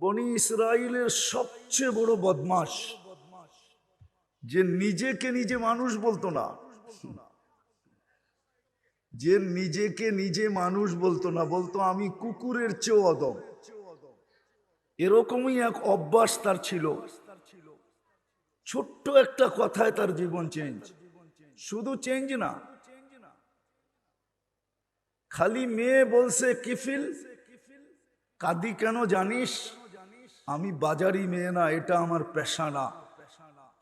বনি ইসরায়েলের সবচেয়ে বড় বদমাস যে নিজেকে নিজে মানুষ বলতো না। যে নিজেকে নিজে মানুষ বলতো না, বলতো আমি কুকুরের চেয়েও অদম। এরকমই এক অভ্যাস তার ছিল। ছোট্ট একটা কথায় তার জীবন চেঞ্জ শুধু চেঞ্জ না। খালি মেয়ে বলছে, কিফিল, কাদি কেন জানিস? আমি বাজারি মেয়ে না, এটা আমার পেশা না।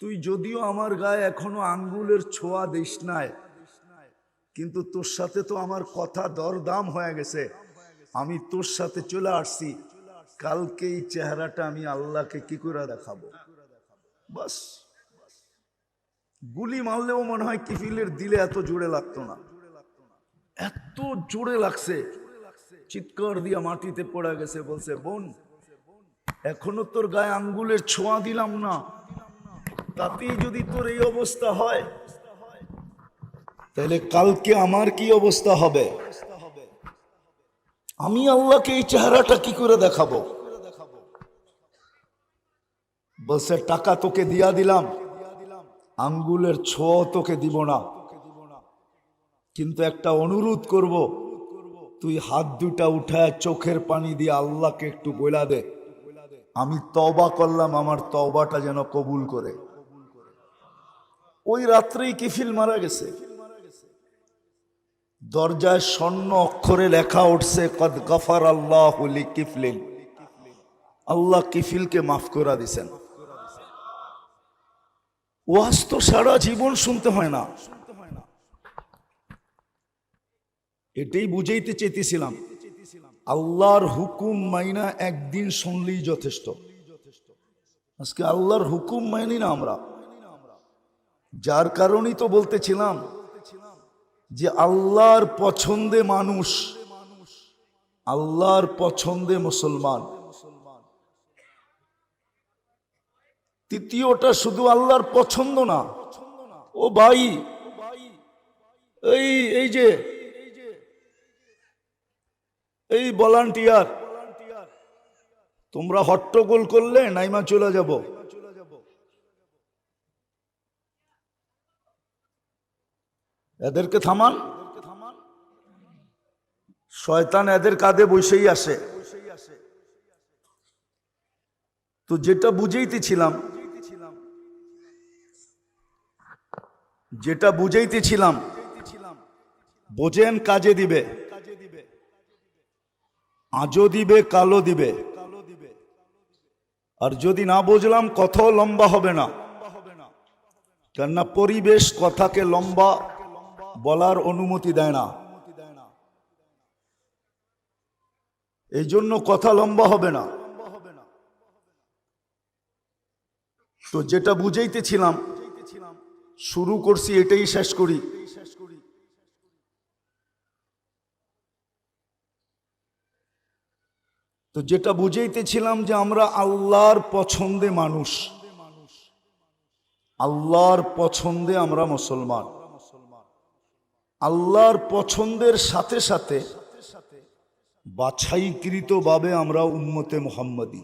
তুই যদিও আমার গায়ে এখনও আঙ্গুলের ছোঁয়া দিস নাই, কিন্তু তোর সাথে তো আমার কথা দরদাম হয়ে গেছে। আমি তোর সাথে চলে আসছি কালকে এই চেহারাটা আমি আল্লাহকে কি করে দেখাবো? বাস, গুলি মারলেও মনে হয় কিফিলের দিলে এত জোরে লাগতো না। এত জোরে লাগছে। চিৎকার দিয়া মাটিতে পড়ে গেছে, বলছে, বোন এখনও তোর গায়ে আঙ্গুলের ছোঁয়া দিলাম না। তাতেই যদি তোর এই অবস্থা হয়, তাহলে কালকে আমার কি অবস্থা হবে? আমি আল্লাহকে এই চেহারাটা কি করে দেখাবো? বলছে, টাকা তোকে দিয়া দিলাম, আঙ্গুলের ছোঁয়া তোকে দিব না। কিন্তু একটা অনুরোধ করব, তুই হাত দুটা উঠায় চোখের পানি দিয়ে আল্লাহকে একটু বইলা দে। আমি তবা করলাম, আমার তবাটা যেন কবুল করে। ওই রাত্রেই কিফিল মারা গেছে। দরজায় স্বর্ণ অক্ষরে লেখা উঠছে, কদ গফার আল্লাহ কিফলিন আল্লাহ কিফিলকে মাফ করে দিছেন। ওয়াজ তো সারা জীবন শুনতে হয় না। এটাই বুঝাইতে চেয়েছিলাম আল্লাহর হুকুম মাইনা একদিন শুনলেই যথেষ্ট। আজকে আল্লাহর হুকুম মাইনি না আমরা। যার কারণেই তো বলতেছিলাম যে আল্লাহর পছন্দে মানুষ, আল্লাহর পছন্দে মুসলমান। তৃতীয়টা শুধু আল্লাহর পছন্দ না। ও ভাই, এই এই যে এই ভলান্টিয়ার তোমরা হট্টগোল করলে নাইমা চলে যাব। এদেরকে থামান। শয়তান এদের কাঁধে বসেই আসে। তো যেটা বুঝাইতেছিলাম যেটা বুঝাইতেছিলাম, বোঝেন কাজে দিবে। আজও দিবে কালো দিবে। আর যদি না বুঝলাম, কথাও লম্বা হবে না। কেননা পরিবেশ কথাকে লম্বা বলার অনুমতি দেয় না। এই জন্য কথা লম্বা হবে না। তো যেটা বুঝাইতেছিলাম, শুরু করছি, এটাই শেষ করি। তো যেটা বুঝাইতেছিলাম যে আমরা আল্লাহর পছন্দে মানুষ। আল্লাহর পছন্দে আমরা মুসলমান। আল্লাহর পছন্দের সাথে সাথে বাছাইকৃত ভাবে আমরা উম্মতে মোহাম্মদী।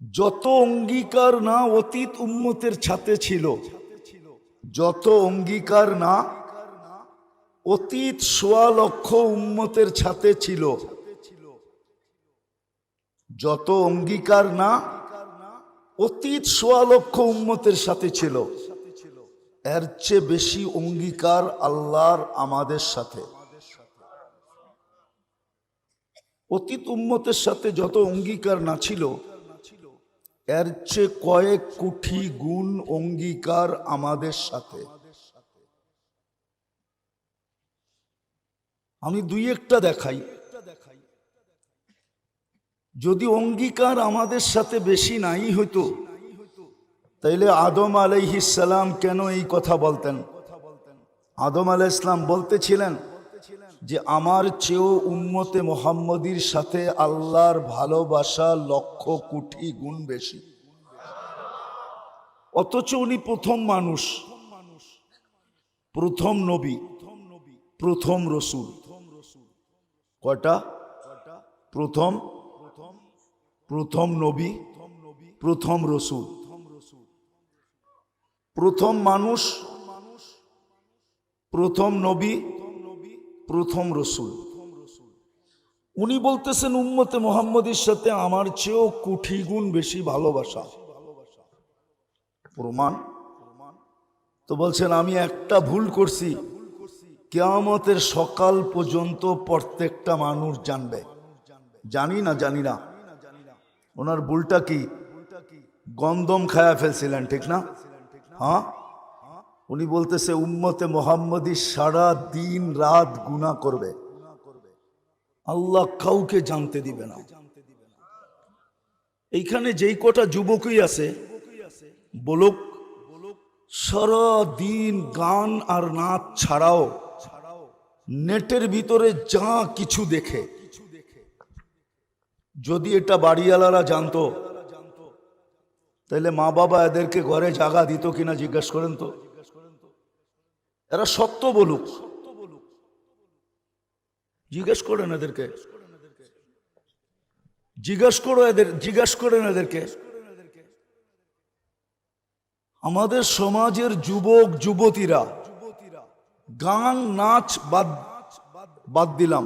যত অঙ্গীকার না অতীত উম্মতের ছাতে ছিল, যত অঙ্গীকার না অতীত সোয়া লক্ষ উম্মতের ছাতে ছিল। যত অঙ্গীকার না, অতীত সোয়া লক্ষ উম্মতের সাথে ছিল। এর চেয়ে বেশি অঙ্গীকার আল্লাহর আমাদের সাথে। অতীত উম্মতের সাথে যত অঙ্গীকার না ছিল, এর চেয়ে কয়েক কোটি গুণ অঙ্গীকার আমাদের সাথে। আমি দুই একটা দেখাই। যদি অঙ্গীকার আমাদের সাথে বেশি নাই হইতো, তাইলে আদম আলাইহিসালাম কেন এই কথা বলতেন? আদম আলাহ ইসলাম বলতেছিলেন যে, আমার চেয়েও উম্মতে মোহাম্মদীর সাথে আল্লাহর ভালোবাসা লক্ষ কোটি গুণ বেশি। অথচ উনি প্রথম মানুষ, প্রথম নবী, প্রথম রসুল। কয়টা? প্রথম প্রথম নবী, প্রথম রসুল। প্রথম মানুষ, প্রথম নবী, প্রথম রসুল। উনি বলতেছেন, উম্মতে মোহাম্মদের সাথে আমার চেয়েও কোটি গুণ বেশি ভালোবাসা। প্রমাণ? তো বলছেন, আমি একটা ভুল করছি। কেয়ামতের সকাল পর্যন্ত প্রত্যেকটা মানুষ জানবে। জানি না জানি না। ওনার ভুলটা কি? গন্দম খায়া ফেলছিলেন, ঠিক না? হ্যাঁ? উনি বলতেছে, উম্মতে মোহাম্মদী সারা দিন রাত গুণা করবে। আল্লাহ কাউকে জানতে দিবে না। এইখানে যেই কটা যুবকই আছে, বলুক, সারা দিন গান আর নাচ ছাড়াও নেটের ভিতরে যা কিছু দেখে। যদি এটা বাড়িওয়ালারা জানতো, তাহলে মা বাবা এদেরকে ঘরে জাগা দিত কিনা জিজ্ঞেস করেন তো। এরা সত্য বলুক। জিজ্ঞেস করেন এদেরকে। জিজ্ঞেস করো এদের, জিজ্ঞেস করেন এদেরকে। আমাদের সমাজের যুবক, যুবতীরা গান, নাচ বাদ বাদ দিলাম।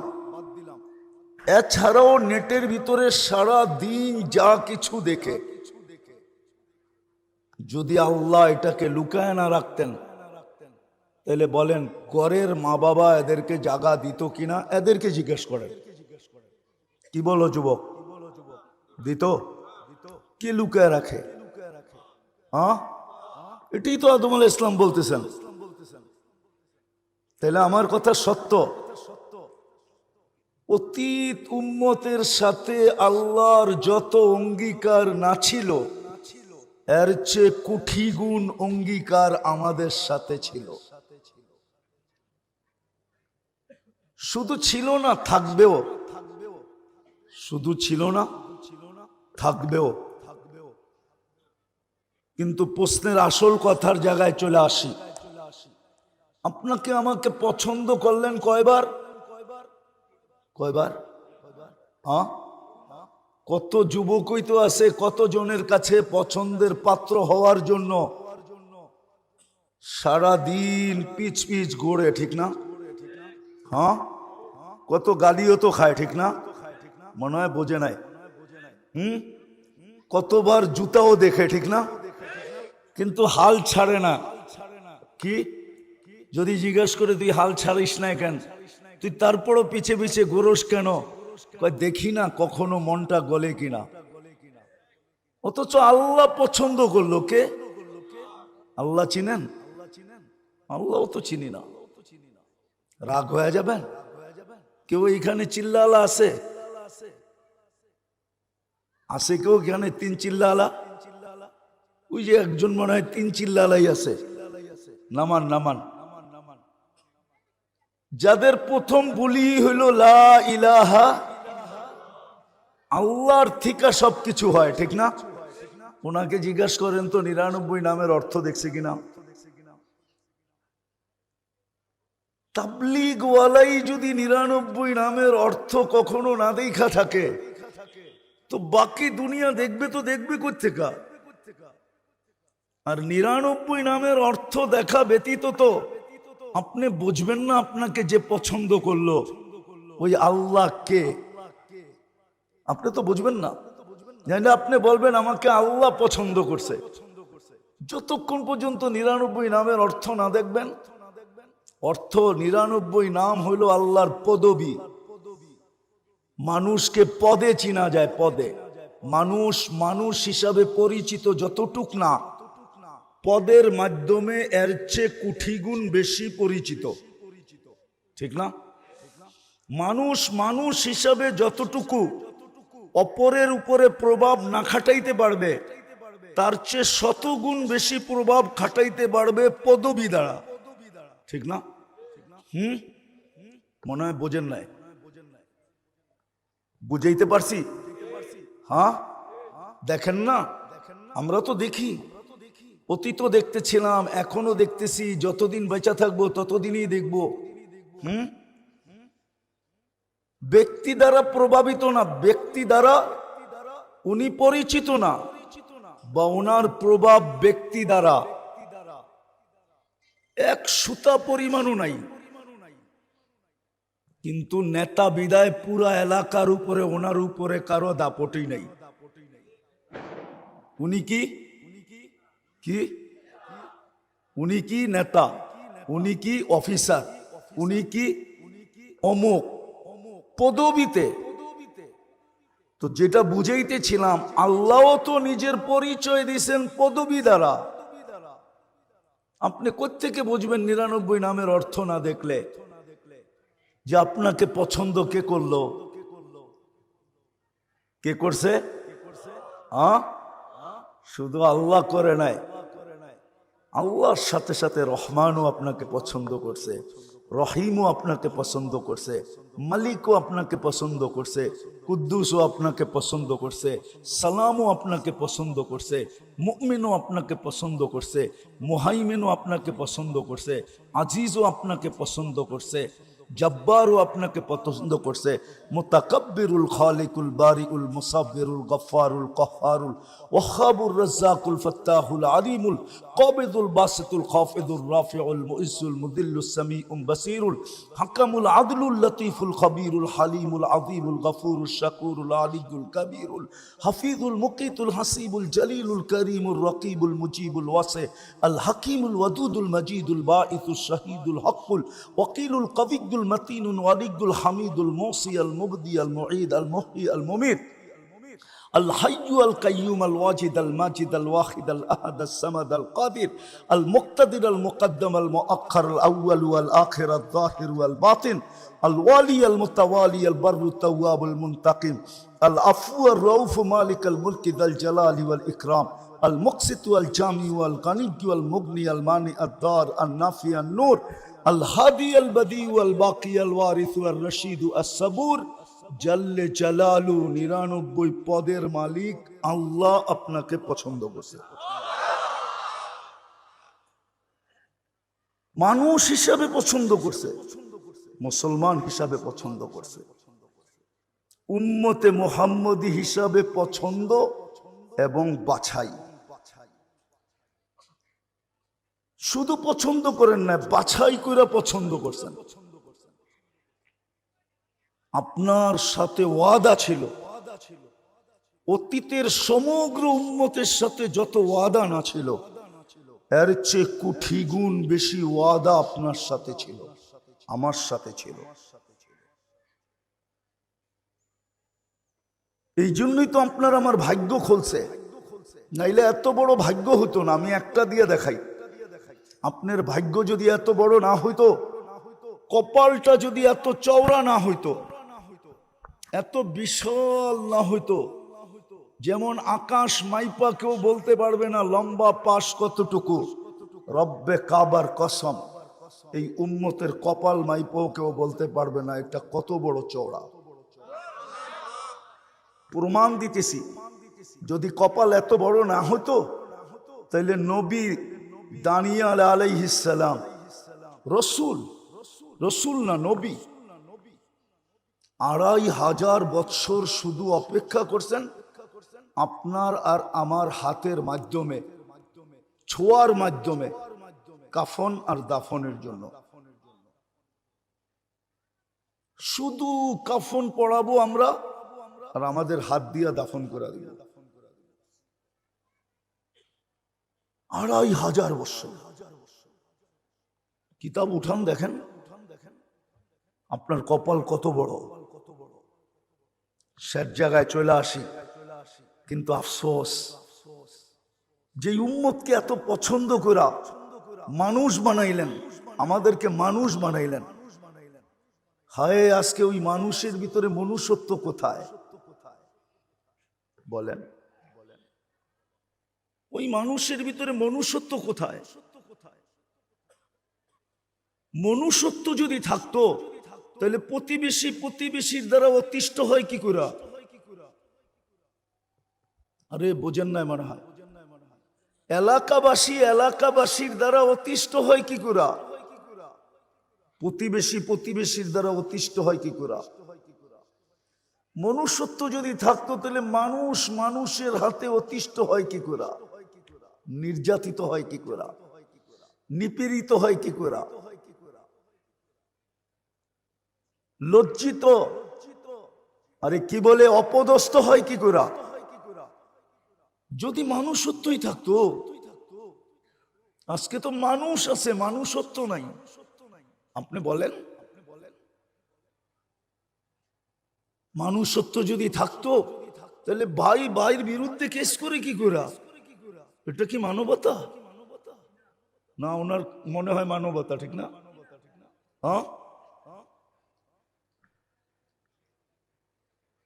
এছাড়াও নেটের ভিতরে সারা দিন যা কিছু দেখে। যদি আল্লাহ এটাকে লুকায় না রাখতেন, তাহলে বলেন, ঘরের মা বাবা এদেরকে জাগা দিত কিনা? এদেরকে জিজ্ঞেস করেন। কি বলো যুবক? দিত? কি লুকায় রাখে? হ্যাঁ? এটাই তো আদম আলাহ ইসলাম বলতেছেন। তাহলে আমার কথা সত্য? অতীত উম্মতের সাথে আল্লাহর যত অঙ্গীকার না ছিল, এর চেয়ে কুঠি গুণ অঙ্গীকার আমাদের সাথে ছিল। শুধু ছিল না, থাকবেও। শুধু ছিল না, থাকবেও। কিন্তু প্রশ্নের আসল কথার জায়গায় চলে আসি। আপনাকে আমাকে পছন্দ করলেন কয়বার? কয়বার? হ্যাঁ? কত যুবকই তো আছে কত জনের কাছে পছন্দের পাত্র হওয়ার জন্য? সারা দিন পিচ পিচ গড়ে ঠিক না? হ্যাঁ? কত গালিও তো খায়, ঠিক না? মনে হয় বোঝে নাই। হুম? কতবার জুতাও দেখে, ঠিক না? কিন্তু হাল ছাড়ে না। কি? যদি জিজ্ঞেস করে তুই হাল ছাড়িস না কেন? তুই তারপরও পিছে পিছে গোরস কেন? দেখি না কখনো মনটা গলে কিনা। অথচ আল্লাহ পছন্দ করল কে? আল্লাহ চিনেন? আল্লাহ তো চিনি না। রাগ হয়ে যাবেন কেউ এইখানে চিল্লালা আছে? আছে কেউ এখানে তিন চিল্লালা? ওই যে একজন মনে হয় তিন চিল্লালাই আছে। নামান নামান। যাদের প্রথম বলি হইল লা ইলাহা আল্লাহর থিকা সবকিছু হয়, ঠিক না? ওনাকে জিজ্ঞাসা করেন তো নিরানব্বই নামের অর্থ দেখছে কিনা? তাবলিগ ওয়ালাই যদি নিরানব্বই নামের অর্থ কখনো না দেখা থাকে, তো বাকি দুনিয়া দেখবে তো দেখবে কোথেকা আর নিরানব্বই নামের অর্থ দেখা ব্যতীত তো আপনি বুঝবেন না আপনাকে যে পছন্দ করল, ওই আল্লাহ কে আপনি তো বুঝবেন না। জানি আপনি বলবেন আমাকে আল্লাহ পছন্দ করছে। যতক্ষণ পর্যন্ত নিরানব্বই নামের অর্থ না দেখবেন, অর্থ নিরানব্বই নাম হইল আল্লাহর পদবী। মানুষকে পদে চিনা যায়, পদে। মানুষ মানুষ হিসাবে পরিচিত যতটুক না পদের মাধ্যমে এর চেয়ে কুঠিগুণ বেশি পরিচিত। ঠিক না? মানুষ মানুষ হিসাবে যতটুকু অপরের উপরে প্রভাব না খাটাইতে পারবে, তার চেয়ে শতগুণ বেশি প্রভাব খাটাইতে পারবে পদবি দ্বারা। ঠিক না? হুম? মনে হয় বোঝেন নাই। বুঝাইতে পারছি? হ্যাঁ? দেখেন না? আমরা তো দেখি। অতীত দেখতেছিলাম এখনও দেখতেছি, যতদিন বেঁচা থাকব ততদিনই দেখব। হুম? ব্যক্তি দ্বারা প্রভাবিত না, ব্যক্তি দ্বারা উনি পরিচিত না, বা ওনার প্রভাব ব্যক্তি দ্বারা। এক সুতা পরিমাণও নাই। কিন্তু নেতা বিদায় পুরা এলাকার উপরে, ওনার উপরে কারও দাপটই নাই। উনি কি? কি? উনি কি নেতা? উনি কি অফিসার? উনি কি অমুক পদবিতে? তো যেটা বুঝাইতেছিলাম আল্লাহ তো নিজের পরিচয় দিয়েছেন পদবি দ্বারা। আপনি কোত্থেকে বুঝবেন নিরানব্বই নামের অর্থ না দেখলে? যে আপনাকে পছন্দ কে করল? কে করছে? হ্যাঁ শুধু আল্লাহ করে নাই, আল্লাহর সাথে সাথে রহমানও আপনাকে পছন্দ করছে, রহিমও আপনাকে পছন্দ করছে, মালিকও আপনাকে পছন্দ করছে, কুদ্দুসও আপনাকে পছন্দ করছে, সালামও আপনাকে পছন্দ করছে, মুমিনও আপনাকে পছন্দ করছে, মোহাইমিনও আপনাকে পছন্দ করছে, আজিজও আপনাকে পছন্দ করছে জব্বারও আপনাকে পছন্দ করছে। মুতাকাব্বিরুল খালিকুল বারিউল মুসাব্বিরুল গফফারুল কহ্হারুল ওয়াহাবুর রাজ্জাকুল ফাত্তাহুল আলিমুল কাবিদুল বাসিতুল খাফিদুর রাফিউল মুইজ্জুল মুদিল্লুস সামিউম বাসিরুল হাকামুল আদলুল লতিফুল খবীরুল হালিমুল আযীমুল গফুরুল শাকুরুল আলিয়ুল কবীরুল হাফিজুল মুকিতুল হাসিবুল জলিলুল করিমুল রকিবুল মুজিবুল ওয়াসি আল হাকিমুল ওয়াদুদুল মজিদুল বাঈসুল শাহীদুল হকুল ওয়াকিলুল কবিদুল المتين الولي الحميد الموصي المبدي المعيد المحيي المميت. الحي القيوم الواجد الماجد الواحد الأحد السمد القادر المقتدر المقدم المؤخر الأول والآخر الظاهر والباطن الوالي المتوالي البر التواب المنتقم العفو الروف مالك الملك ذا الجلال والإكرام المقسط والجامع والغني والمغني المانع الدار النافي النور الهادي البديع والباقي الوارث والرشيد الصبور জাল্লে জালালু নিরানব্বই পদের মালিক আল্লাহ আপনাকে পছন্দ করছে মানুষ হিসাবে পছন্দ করছে মুসলমান হিসাবে পছন্দ করছে উম্মতে মোহাম্মদী হিসাবে পছন্দ এবং বাছাই শুধু পছন্দ করেন না, বাছাই করে পছন্দ করছেন। আপনার সাথে ওয়াদা ছিল। অতীতের সমগ্র উন্মতের সাথে যত ওয়াদা না ছিল, এর চেয়ে কুঠি গুণ বেশি ওয়াদা আপনার সাথে ছিল, আমার সাথে ছিল। এই জন্যই তো আপনার আমার ভাগ্য খুলছে। নাইলে এত বড় ভাগ্য হতো না, আমি একটা দিয়ে দেখাই। আপনার ভাগ্য যদি এত বড় না হইতো, কপালটা যদি এত চওড়া না হইতো, এত বিশাল না হইতো, যেমন আকাশ মাইপা কেউ বলতে পারবে না লম্বা পাশ কতটুকু, রব্বে কাবার কসম, এই উম্মতের কপাল মাইপাও কেউ বলতে পারবে না, এটা কত বড় চওড়া। প্রমাণ দিতেছি, যদি কপাল এত বড় না হতো তাহলে নবী দানিয়াল আলাইহিসালাম রসুল রসুল না নবী। আড়াই হাজার বৎসর শুধু অপেক্ষা করছেন আপনার আর আমার হাতের মাধ্যমে, ছোঁয়ার মাধ্যমে, কাফন আর দাফনের জন্য। শুধু কাফন পড়াবো আমরা আর আমাদের হাত দিয়া দাফন করে দিব। আড়াই হাজার বৎসর কিতাব উঠান দেখেন, আপনার কপাল কত বড়। স্যার জায়গায় চলে আসি, কিন্তু আফসোস, যে উম্মতকে এত পছন্দ করা মানুষ বানাইলেন, আমাদেরকে মানুষ বানাইলেন। হায়, আজকে ওই মানুষের ভিতরে মনুষ্যত্ব কোথায়? বলেন। ওই মানুষের ভিতরে মনুষ্যত্ব কোথায়? মনুষ্যত্ব যদি থাকতো, তাহলে প্রতিবেশী প্রতিবেশীর দ্বারা অতিষ্ঠ হয় কি করে? আরে বোঝেন নাই মনে হয়। এলাকাবাসী এলাকাবাসীর দ্বারা অতিষ্ঠ হয় কি করে? প্রতিবেশী প্রতিবেশীর দ্বারা অতিষ্ঠ হয় কি করে? মনুষ্যত্ব যদি থাকতো, তাহলে মানুষ মানুষের হাতে অতিষ্ঠ হয় কি করে? নির্যাতিত হয় কি করে? নিপীড়িত হয় কি করে? লজ্জিত। আরে কি বলে? অপদস্থ হয় কি করে? যদি মানুষত্বই থাকতো, আজকে তো মানুষ আছে, মানুষত্ব নাই। আপনি বলেন? মানুষত্ব যদি থাকতো, তাহলে ভাই, ভাইয়ের বিরুদ্ধে কেস করে কি করা? এটা কি মানবতা? না, ওনার মনে হয় মানবতা, ঠিক না? হ্যাঁ?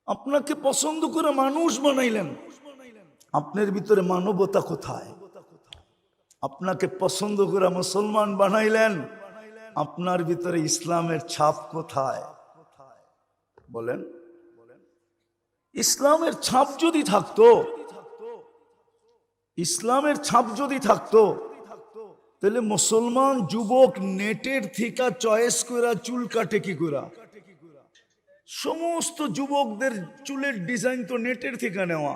আপনাকে পছন্দ করে মানুষ বানাইলেন। আপনার ভিতরে মানবতা কোথায়? আপনাকে পছন্দ করে মুসলমান বানাইলেন। আপনার ভিতরে ইসলামের ছাপ কোথায়? বলেন। ইসলামের ছাপ যদি থাকতো ইসলামের ছাপ যদি থাকতো, তাহলে মুসলমান যুবক নেটের থেকে চয়েস করা চুল কাটে কি করা সমস্ত যুবকদের চুলের ডিজাইন তো নেটের থেকে নেওয়া।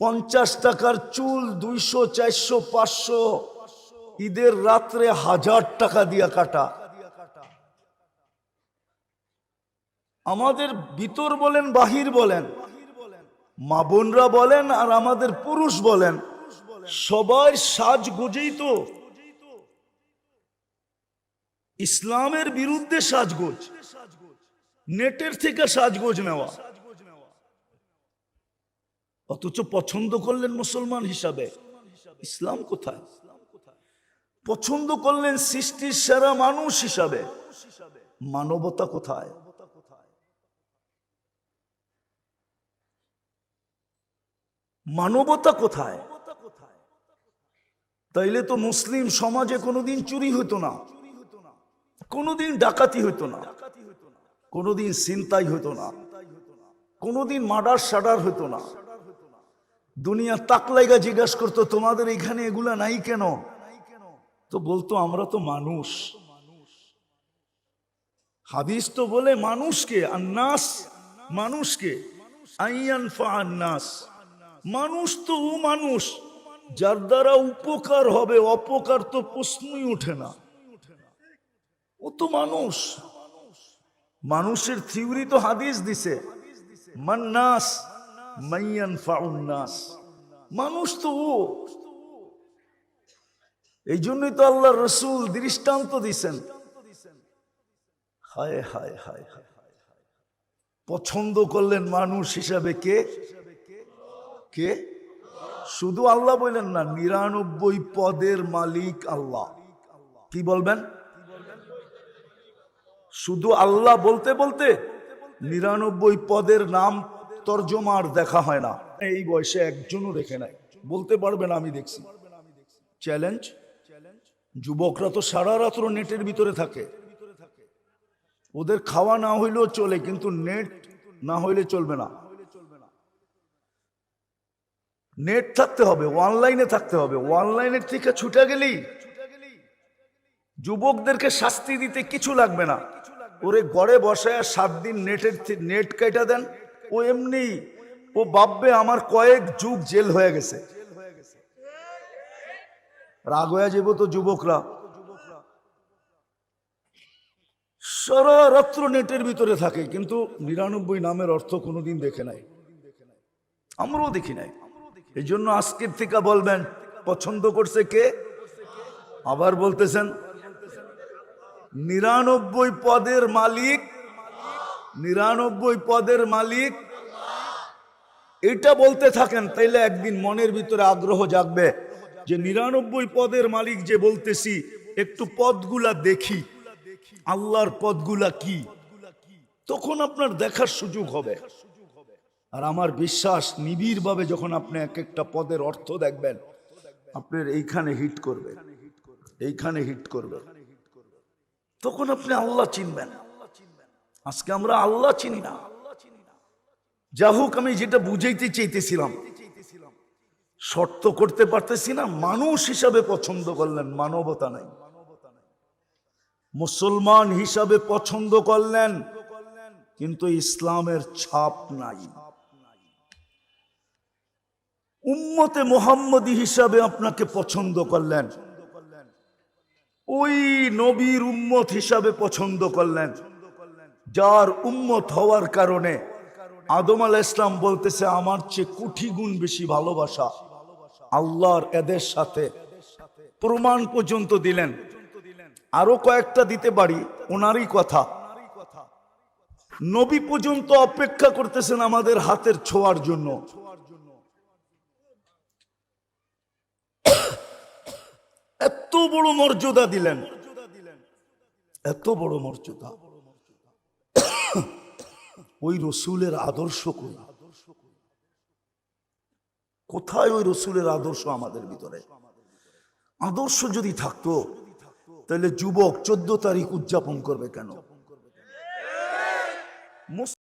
পঞ্চাশ টাকার চুল দুইশো, চারশো, পাঁচশো, ঈদের রাত্রে হাজার টাকা দিয়া কাটা। আমাদের ভিতর বলেন, বাহির বলেন মা বোনরা বলেন আর আমাদের পুরুষ বলেন, সবাই সাজ গোজেই তো। ইসলামের বিরুদ্ধে সাজগোজ, নেটের থেকে সাজগোজ নেওয়া। অথচ পছন্দ করলেন মুসলমান হিসাবে। ইসলাম কোথায়? পছন্দ করলেন সৃষ্টির সেরা মানুষ হিসাবে। মানবতা কোথায়? মানবতা কোথায়? তাইলে তো মুসলিম সমাজে কোনোদিন চুরি হতো না। কোনোদিন ডাকাতি হতো না। কোনোদিন চিন্তাই হতো না। কোনোদিন মার্ডার সাডার হতো না। দুনিয়া তাকলাইগা জিজ্ঞাসা করতো, তোমাদের এখানে এগুলা নাই কেন? তো বলতো, আমরা তো মানুষ। হাদিস তো বলে, মানুষকে, আন্নাস, মানুষকে। আইয়ান নাস মানুষ তো ও মানুষ, যার দ্বারা উপকার হবে, অপকার তো প্রশ্নই ওঠে না। ও তো মানুষ। মানুষের থিওরি তো হাদিস দিছে মান্নাস মাইয়ান ফাউন্নাস মানুষ তো ও। এই জন্যই তো আল্লাহ রসুল দৃষ্টান্ত দিছেন। হায় হায় হায় হায়। পছন্দ করলেন মানুষ হিসাবে কে? কে? শুধু আল্লাহ বললেন না, নিরানব্বই পদের মালিক আল্লাহ। কি বলবেন? শুধু আল্লাহ বলতে বলতে নিরানব্বই পদের নাম তর্জমার দেখা হয় না। এই বয়সে একজনও দেখে নাই। বলতে পারবেন আমি দেখছি। চ্যালেঞ্জ যুবকরা তো সারা রাত্র নেটের ভিতরে থাকে। ওদের খাওয়া না হইলেও চলে, কিন্তু নেট না হইলে চলবে না। নেট থাকতে হবে, অনলাইনে থাকতে হবে। অনলাইনের থেকে ছুটে গেলেই যুবকদেরকে শাস্তি দিতে কিছু লাগবে না। ওরে গড়ে বসায় সাত দিন নেটের নেট কেটে দেন। ও এমনি, ও ভাববে আমার কয়েক যুগ জেল হয়ে গেছে। রাগ হয়ে যাব তো যুবকরা। সারা রাত্র নেটের ভিতরে থাকে, কিন্তু নিরানব্বই নামের অর্থ কোনোদিন দেখে নাই। আমরাও দেখি নাই। এই জন্য আজকের থেকে বলবেন, পছন্দ করছে কে? আবার বলতেছেন, নিরানব্বই পদের মালিক, নিরানব্বই পদের মালিক। এটা বলতে থাকেন, তাইলে একদিন মনের ভিতরে আগ্রহ জাগবে যে নিরানব্বই পদের মালিক যে বলতেছি, একটু পদগুলা দেখি, আল্লাহর পদগুলা কি? তখন আপনার দেখার সুযোগ হবে। আর আমার বিশ্বাস নিবিড় ভাবে যখন আপনি এক একটা পদের অর্থ দেখবেন আপনার এইখানে হিট করবে এইখানে হিট করবে তখন আপনি আল্লাহ চিনবেন। আজকে আমরা আল্লাহ চিনি না। যা হোক, আমি যেটা বুঝাইতে চাইতেছিলাম, শর্ত করতে পারতেছি না, মানুষ হিসাবে পছন্দ করলেন, মানবতা নাই। মুসলমান হিসাবে পছন্দ করলেন, কিন্তু ইসলামের ছাপ নাই। উম্মতে মোহাম্মদী হিসাবে আপনাকে পছন্দ করলেন। ওই নবীর উম্মত হিসাবে পছন্দ করলেন। যার উম্মত হওয়ার কারণে আদম আল ইসলাম বলতেছে, আমার চেয়ে কুঠি গুণ বেশি ভালোবাসা আল্লাহর এদের সাথে। প্রমাণ পর্যন্ত দিলেন। আরও কয়েকটা দিতে পারি, ওনারই কথা। নবী পর্যন্ত অপেক্ষা করতেছেন আমাদের হাতের ছোঁয়ার জন্য। এত বড় মর্যাদা দিলেন। এত বড় মর্যাদা। ওই রসুলের আদর্শ কই কোথায় ওই রসুলের আদর্শ আমাদের ভিতরে? আদর্শ যদি থাকতো, তাহলে যুবক চোদ্দ তারিখ উদযাপন করবে কেন?